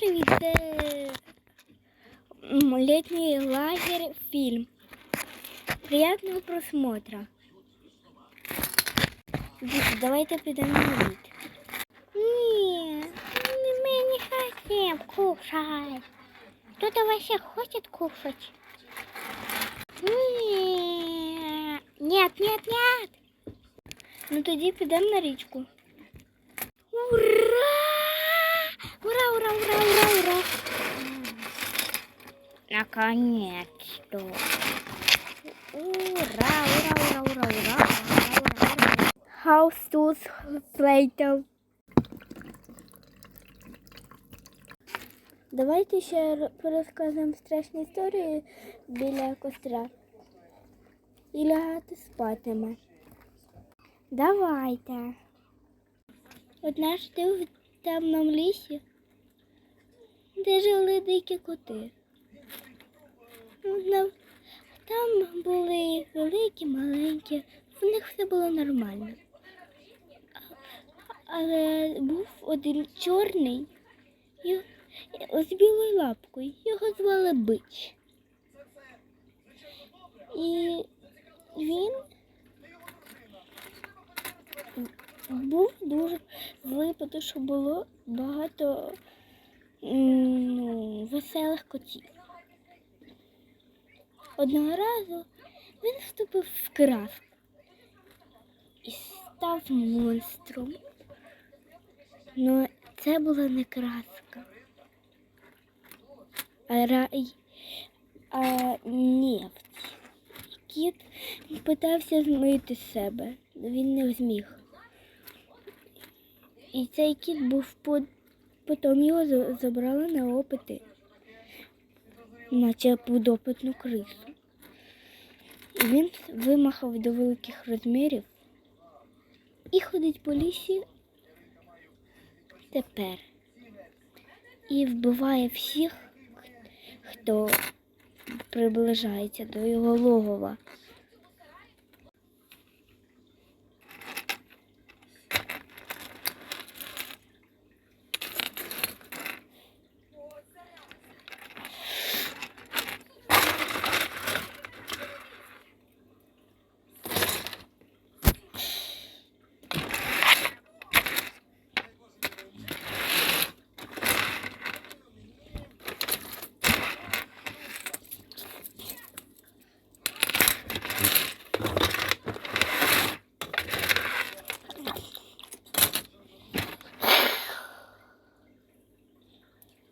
привіт! Це м, літній лагерь фільм. Приятного просмотра. Діти, давайте підемо на лід. Ні, ми не хотим кушать. Кто-то вообще хочет кушать? Ні. Нет, нет, нет. Ну тоді підемо на річку. Ура! Ура, Наконец-то! Ура, ура, ура, ура, ура, ура, ура! House to later. Давайте ще р- страшні історії біля костра. І лягати спатиме. Давайте. Однажды в темному лісі, де жили дикі коти. Там були великі, маленькі, в них все було нормально. Але був один чорний з білою лапкою. Його звали Бич. І він був дуже злий, тому що було багато ну, веселих котів. Одного разу він вступив в краску і став монстром. Ну, це була не краска, а рай, а нефть. Кіт питався змити себе, він не зміг. І цей кіт був под... потім його забрали на опити, наче підопитну крису. Він вимахав до великих розмірів і ходить по лісі тепер. І вбиває всіх, хто приближається до його логова.